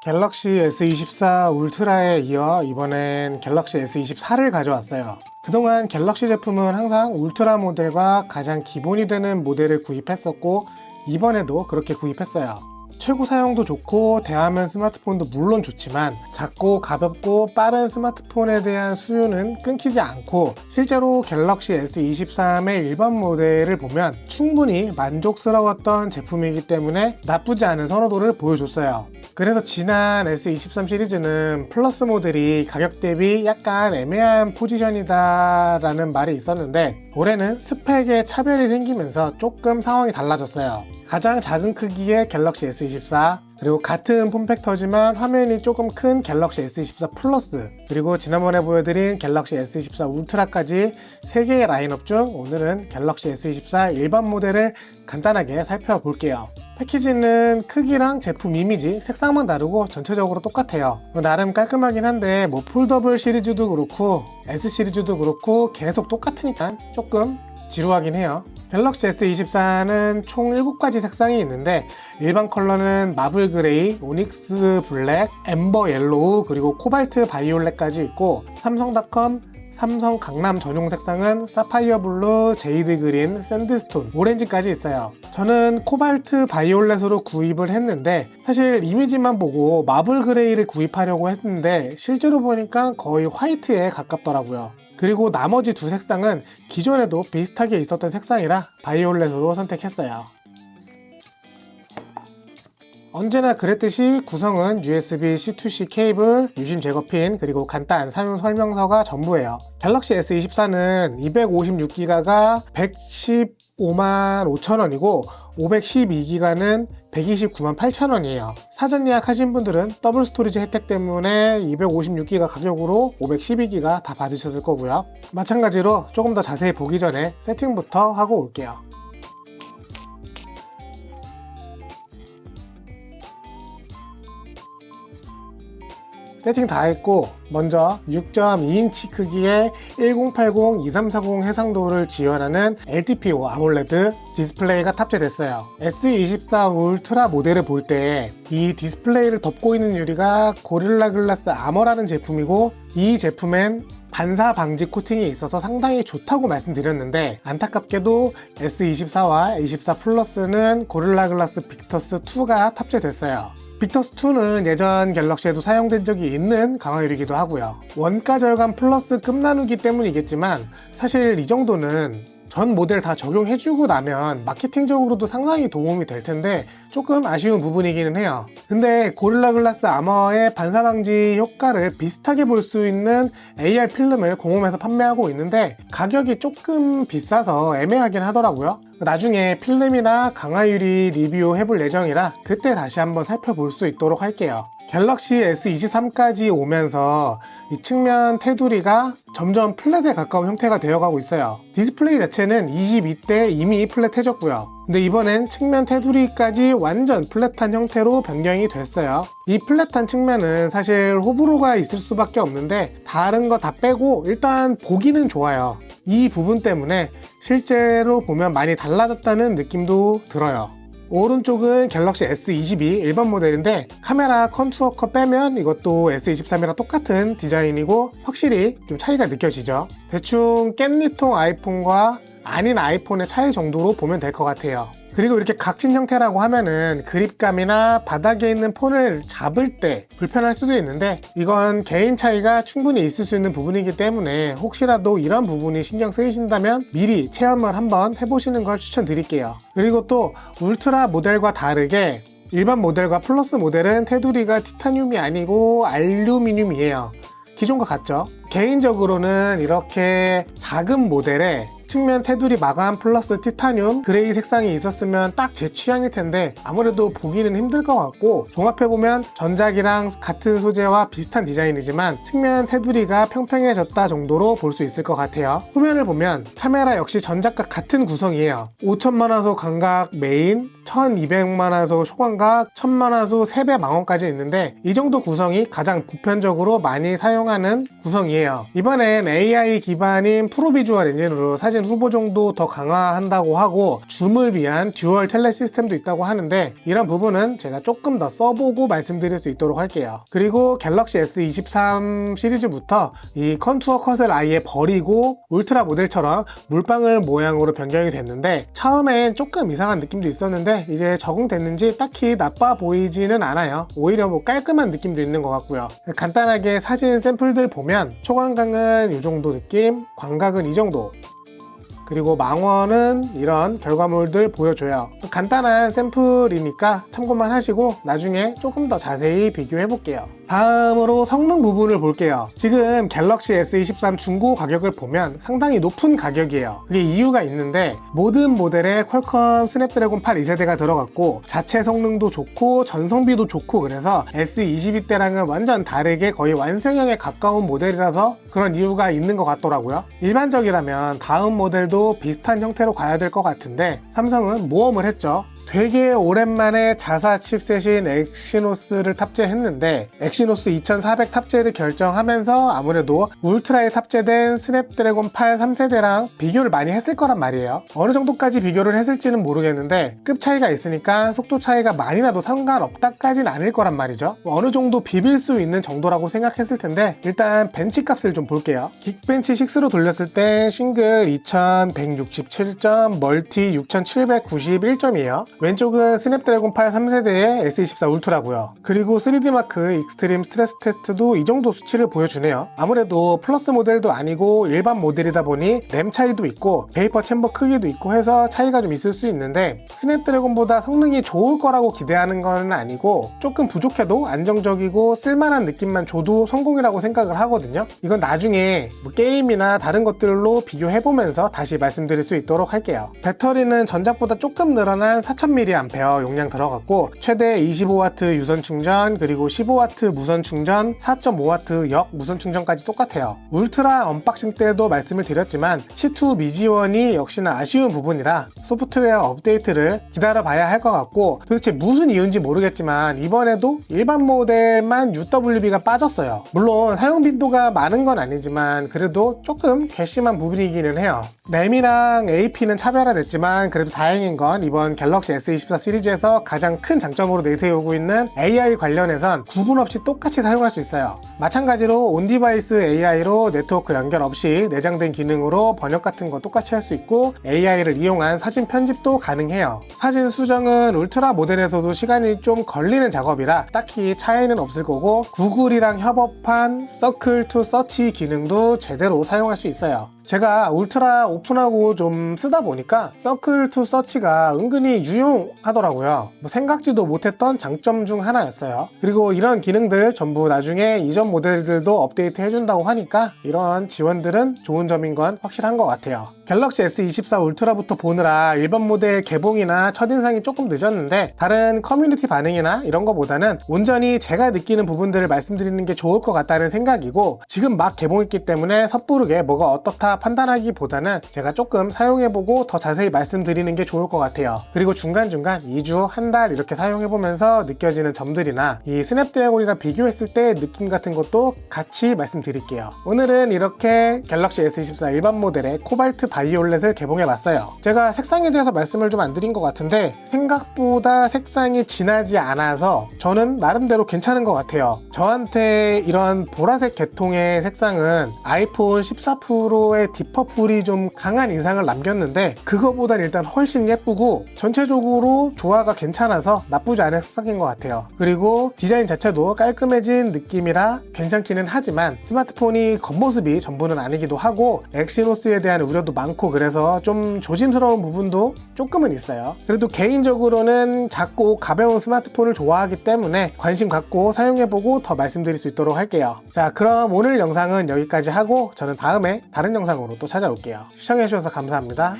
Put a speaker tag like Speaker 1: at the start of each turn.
Speaker 1: 갤럭시 S24 울트라에 이어 이번엔 갤럭시 S24를 가져왔어요. 그동안 갤럭시 제품은 항상 울트라 모델과 가장 기본이 되는 모델을 구입했었고 이번에도 그렇게 구입했어요. 최고 사용도 좋고 대화면 스마트폰도 물론 좋지만 작고 가볍고 빠른 스마트폰에 대한 수요는 끊기지 않고 실제로 갤럭시 S23의 일반 모델을 보면 충분히 만족스러웠던 제품이기 때문에 나쁘지 않은 선호도를 보여줬어요. 그래서 지난 S23 시리즈는 플러스 모델이 가격 대비 약간 애매한 포지션이다 라는 말이 있었는데 올해는 스펙에 차별이 생기면서 조금 상황이 달라졌어요. 가장 작은 크기의 갤럭시 S24 그리고 같은 폼팩터지만 화면이 조금 큰 갤럭시 S24 플러스 그리고 지난번에 보여드린 갤럭시 S24 울트라까지 3개의 라인업 중 오늘은 갤럭시 S24 일반 모델을 간단하게 살펴볼게요. 패키지는 크기랑 제품 이미지, 색상만 다르고 전체적으로 똑같아요. 나름 깔끔하긴 한데 뭐 폴더블 시리즈도 그렇고 S 시리즈도 그렇고 계속 똑같으니까 조금 지루하긴 해요. 갤럭시 S24는 총 7가지 색상이 있는데 일반 컬러는 마블 그레이, 오닉스 블랙, 엠버 옐로우, 그리고 코발트 바이올렛까지 있고 삼성닷컴 삼성 강남 전용 색상은 사파이어 블루, 제이드 그린, 샌드스톤, 오렌지까지 있어요. 저는 코발트 바이올렛으로 구입을 했는데 사실 이미지만 보고 마블 그레이를 구입하려고 했는데 실제로 보니까 거의 화이트에 가깝더라고요. 그리고 나머지 두 색상은 기존에도 비슷하게 있었던 색상이라 바이올렛으로 선택했어요. 언제나 그랬듯이 구성은 USB C2C 케이블, 유심 제거 핀, 그리고 간단 사용 설명서가 전부예요. 갤럭시 S24는 256기가가 115만 5천원이고 512기가는 129만 8천 원이에요. 사전 예약하신 분들은 더블 스토리지 혜택 때문에 256기가 가격으로 512기가 다 받으셨을 거고요. 마찬가지로 조금 더 자세히 보기 전에 세팅부터 하고 올게요. 세팅 다 했고 먼저 6.2인치 크기의 1080 2340 해상도를 지원하는 LTPO 아몰레드 디스플레이가 탑재됐어요. S24 울트라 모델을 볼 때 이 디스플레이를 덮고 있는 유리가 고릴라 글라스 아머라는 제품이고 이 제품엔 반사 방지 코팅이 있어서 상당히 좋다고 말씀드렸는데 안타깝게도 S24와 24 플러스는 고릴라 글라스 빅터스 2가 탑재됐어요. 빅터스2는 예전 갤럭시에도 사용된 적이 있는 강화유리기도 하고요. 원가 절감 플러스 끝나누기 때문이겠지만 사실 이 정도는 전 모델 다 적용해주고 나면 마케팅적으로도 상당히 도움이 될 텐데 조금 아쉬운 부분이기는 해요. 근데 고릴라 글라스 아머의 반사 방지 효과를 비슷하게 볼 수 있는 AR 필름을 공홈에서 판매하고 있는데 가격이 조금 비싸서 애매하긴 하더라고요. 나중에 필름이나 강화유리 리뷰 해볼 예정이라 그때 다시 한번 살펴볼 수 있도록 할게요. 갤럭시 S23까지 오면서 이 측면 테두리가 점점 플랫에 가까운 형태가 되어가고 있어요. 디스플레이 자체는 22대 이미 플랫 해졌고요. 근데 이번엔 측면 테두리까지 완전 플랫한 형태로 변경이 됐어요. 이 플랫한 측면은 사실 호불호가 있을 수밖에 없는데 다른 거 다 빼고 일단 보기는 좋아요. 이 부분 때문에 실제로 보면 많이 달라졌다는 느낌도 들어요. 오른쪽은 갤럭시 S22 일반 모델인데 카메라 컨투어 컷 빼면 이것도 S23이랑 똑같은 디자인이고 확실히 좀 차이가 느껴지죠. 대충 깻잎통 아이폰과 아닌 아이폰의 차이 정도로 보면 될 것 같아요. 그리고 이렇게 각진 형태라고 하면은 그립감이나 바닥에 있는 폰을 잡을 때 불편할 수도 있는데 이건 개인 차이가 충분히 있을 수 있는 부분이기 때문에 혹시라도 이런 부분이 신경 쓰이신다면 미리 체험을 한번 해보시는 걸 추천드릴게요. 그리고 또 울트라 모델과 다르게 일반 모델과 플러스 모델은 테두리가 티타늄이 아니고 알루미늄이에요. 기존과 같죠? 개인적으로는 이렇게 작은 모델에 측면 테두리 마감 플러스 티타늄 그레이 색상이 있었으면 딱 제 취향일 텐데 아무래도 보기는 힘들 것 같고 종합해보면 전작이랑 같은 소재와 비슷한 디자인이지만 측면 테두리가 평평해졌다 정도로 볼 수 있을 것 같아요. 후면을 보면 카메라 역시 전작과 같은 구성이에요. 5천만화소 광각 메인 1200만화소 초광각 1000만화소 3배 망원까지 있는데 이 정도 구성이 가장 보편적으로 많이 사용하는 구성이에요. 이번엔 AI 기반인 프로비주얼 엔진으로 사진 사진 후보 정도 더 강화한다고 하고 줌을 위한 듀얼 텔레 시스템도 있다고 하는데 이런 부분은 제가 조금 더 써보고 말씀드릴 수 있도록 할게요. 그리고 갤럭시 S23 시리즈부터 이 컨투어 컷을 아예 버리고 울트라 모델처럼 물방울 모양으로 변경이 됐는데 처음엔 조금 이상한 느낌도 있었는데 이제 적응됐는지 딱히 나빠 보이지는 않아요. 오히려 뭐 깔끔한 느낌도 있는 것 같고요. 간단하게 사진 샘플들 보면 초광각은 이 정도 느낌, 광각은 이 정도. 그리고 망원은 이런 결과물들 보여줘요. 간단한 샘플이니까 참고만 하시고 나중에 조금 더 자세히 비교해 볼게요. 다음으로 성능 부분을 볼게요. 지금 갤럭시 S23 중고 가격을 보면 상당히 높은 가격이에요. 그게 이유가 있는데 모든 모델에 퀄컴 스냅드래곤 8 2세대가 들어갔고 자체 성능도 좋고 전성비도 좋고 그래서 S22 때랑은 완전 다르게 거의 완성형에 가까운 모델이라서 그런 이유가 있는 것 같더라고요. 일반적이라면 다음 모델도 비슷한 형태로 가야 될 것 같은데 삼성은 모험을 했죠. 되게 오랜만에 자사 칩셋인 엑시노스를 탑재했는데 엑시노스 2400 탑재를 결정하면서 아무래도 울트라에 탑재된 스냅드래곤 8 3세대랑 비교를 많이 했을 거란 말이에요. 어느 정도까지 비교를 했을지는 모르겠는데 급 차이가 있으니까 속도 차이가 많이 나도 상관없다까진 아닐 거란 말이죠. 어느 정도 비빌 수 있는 정도라고 생각했을 텐데 일단 벤치 값을 좀 볼게요. 긱벤치 6로 돌렸을 때 싱글 2167점, 멀티 6791점이에요. 왼쪽은 스냅드래곤 8 3세대의 S24 울트라고요. 그리고 3D마크 익스트림 스트레스 테스트도 이 정도 수치를 보여주네요. 아무래도 플러스 모델도 아니고 일반 모델이다 보니 램 차이도 있고 베이퍼 챔버 크기도 있고 해서 차이가 좀 있을 수 있는데 스냅드래곤보다 성능이 좋을 거라고 기대하는 건 아니고 조금 부족해도 안정적이고 쓸만한 느낌만 줘도 성공이라고 생각을 하거든요. 이건 나중에 뭐 게임이나 다른 것들로 비교해보면서 다시 말씀드릴 수 있도록 할게요. 배터리는 전작보다 조금 늘어난 4000mAh 용량 들어갔고 최대 25W 유선 충전 그리고 15W 무선 충전 4.5W 역 무선 충전까지 똑같아요. 울트라 언박싱 때도 말씀을 드렸지만 C2 미지원이 역시나 아쉬운 부분이라 소프트웨어 업데이트를 기다려 봐야 할 것 같고 도대체 무슨 이유인지 모르겠지만 이번에도 일반 모델만 UWB가 빠졌어요. 물론 사용 빈도가 많은 건 아니지만 그래도 조금 괘씸한 부분이기는 해요. 램이랑 AP는 차별화됐지만 그래도 다행인 건 이번 갤럭시 S24 시리즈에서 가장 큰 장점으로 내세우고 있는 AI 관련해선 구분 없이 똑같이 사용할 수 있어요. 마찬가지로 온 디바이스 AI로 네트워크 연결 없이 내장된 기능으로 번역 같은 거 똑같이 할 수 있고 AI를 이용한 사진 편집도 가능해요. 사진 수정은 울트라 모델에서도 시간이 좀 걸리는 작업이라 딱히 차이는 없을 거고 구글이랑 협업한 서클 투 서치 기능도 제대로 사용할 수 있어요. 제가 울트라 오픈하고 좀 쓰다 보니까 서클 투 서치가 은근히 유용하더라고요. 뭐 생각지도 못했던 장점 중 하나였어요. 그리고 이런 기능들 전부 나중에 이전 모델들도 업데이트 해준다고 하니까 이런 지원들은 좋은 점인 건 확실한 것 같아요. 갤럭시 S24 울트라부터 보느라 일반 모델 개봉이나 첫인상이 조금 늦었는데 다른 커뮤니티 반응이나 이런 거보다는 온전히 제가 느끼는 부분들을 말씀드리는 게 좋을 것 같다는 생각이고 지금 막 개봉했기 때문에 섣부르게 뭐가 어떻다 판단하기보다는 제가 조금 사용해보고 더 자세히 말씀드리는 게 좋을 것 같아요. 그리고 중간중간 2주, 한 달 이렇게 사용해보면서 느껴지는 점들이나 이 스냅드래곤이랑 비교했을 때 느낌 같은 것도 같이 말씀드릴게요. 오늘은 이렇게 갤럭시 S24 일반 모델의 코발트 바이올렛을 개봉해봤어요. 제가 색상에 대해서 말씀을 좀 안 드린 것 같은데 생각보다 색상이 진하지 않아서 저는 나름대로 괜찮은 것 같아요. 저한테 이런 보라색 계통의 색상은 아이폰 14 프로의 디퍼풀이 좀 강한 인상을 남겼는데 그거보단 일단 훨씬 예쁘고 전체적으로 조화가 괜찮아서 나쁘지 않은 색상인 것 같아요. 그리고 디자인 자체도 깔끔해진 느낌이라 괜찮기는 하지만 스마트폰이 겉모습이 전부는 아니기도 하고 엑시노스에 대한 우려도 많고 그래서 좀 조심스러운 부분도 조금은 있어요. 그래도 개인적으로는 작고 가벼운 스마트폰을 좋아하기 때문에 관심 갖고 사용해보고 더 말씀드릴 수 있도록 할게요. 자, 그럼 오늘 영상은 여기까지 하고 저는 다음에 다른 영상으로 또 찾아올게요. 시청해주셔서 감사합니다.